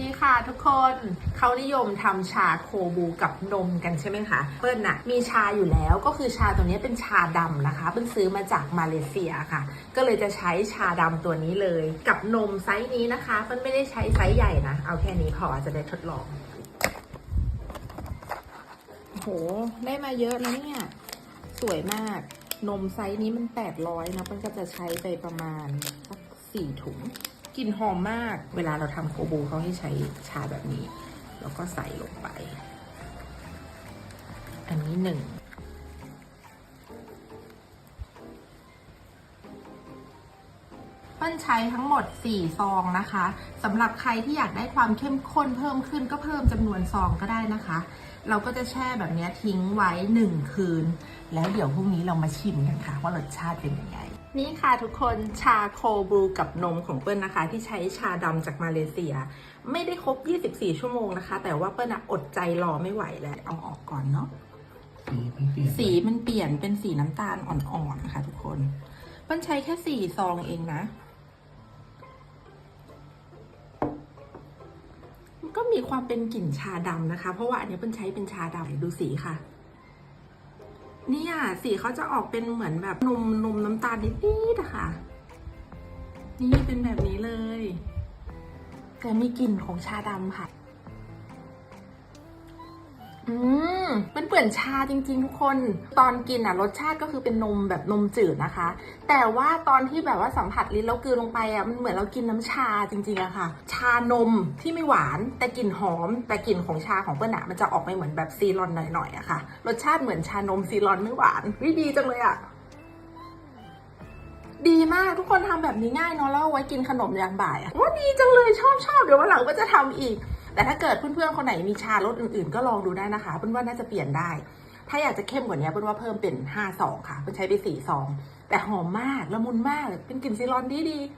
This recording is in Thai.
ดีค่ะทุกคนเขานิยมทำชาโคบูกับนมกันใช่ไหมคะ เปิ้ลน่ะมีชาอยู่แล้วก็คือชาตัวนี้เป็นชาดำนะคะเปิ้ลซื้อมาจากมาเลเซียค่ะ ก็เลยจะใช้ชาดำตัวนี้เลย กับนมไซส์นี้นะคะเปิ้ลไม่ได้ใช้ไซส์ใหญ่นะ เอาแค่นี้พอจะได้ทดลองโอ้โหได้มาเยอะนะเนี่ย สวยมาก นมไซส์นี้มัน 800นะเปิ้ลก็จะใช้ไปประมาณสักสี่ถุง กลิ่นหอมมาก เวลาเราทำโคบูเขาให้ใช้ชาแบบนี้ แล้วก็ใส่ลงไป อันนี้หนึ่งเปิ้ลใช้ทั้งหมด 4 ซองนะคะสำหรับใครที่อยากได้ความเข้มข้นเพิ่มขึ้นก็เพิ่มจำนวนซองก็ได้นะคะ เราก็จะแช่แบบนี้ทิ้งไว้ 1 คืน แล้วเดี๋ยวพรุ่งนี้เรามาชิมกันค่ะว่ารสชาติเป็นยังไง นี่ค่ะทุกคนชาโคบรูกับนมของเปิ้ลนะคะ ที่ใช้ชาดำจากมาเลเซีย ไม่ได้ครบ 24 ชั่วโมงนะคะ แต่ว่าเปิ้ลอะอดใจรอไม่ไหวแล้วเอาออกก่อนเนาะสีมันเปลี่ยนสีมันเปลี่ยนเป็นสีน้ำตาลอ่อนๆนะคะทุกคน เปิ้ลใช้แค่สี่ซองเองนะมันก็มีความเป็นกลิ่นชาดำนะคะ เพราะว่าอันนี้เปิ้ลใช้เป็นชาดำดูสีค่ะ เนี่ยสีเขาจะออกเป็นเหมือนแบบนมนมน้ำตาลนิดๆอะค่ะ นี่เป็นแบบนี้เลย แต่มีกลิ่นของชาดำค่ะ อืมมันเปื่อนชาจริง ๆ ทุกคน ตอนกินอะรสชาติก็คือเป็นนมแบบนมจืดนะคะ แต่ว่าตอนที่แบบว่าสัมผัสลิ้นแล้วกลืนลงไปอะมันเหมือนเรากินน้ำชาจริงๆอะค่ะ ชานมที่ไม่หวานแต่กลิ่นหอม แต่กลิ่นของชาของเปิ้ลอะมันจะออกไปเหมือนแบบซีรอนหน่อยๆอะค่ะ รสชาติเหมือนชานมซีรอนไม่หวานวิดีจังเลยอะดีมากทุกคนทำแบบนี้ง่ายเนาะแล้วเอาไว้กินขนมยามบ่ายอะว่าดีจังเลยชอบชอบเดี๋ยววันหลังก็จะทำอีก แต่ถ้าเกิดเพื่อนๆคนไหนมีชารสอื่นๆ ก็ลองดูได้นะคะเพื่อนว่าน่าจะเปลี่ยนได้ ถ้าอยากจะเข้มกว่านี้เพื่อนว่าเพิ่มเป็น5ซองค่ะเพื่อนใช้ไป4ซองแต่หอมมากละมุนมากเป็นกลิ่นซีรอนดีๆ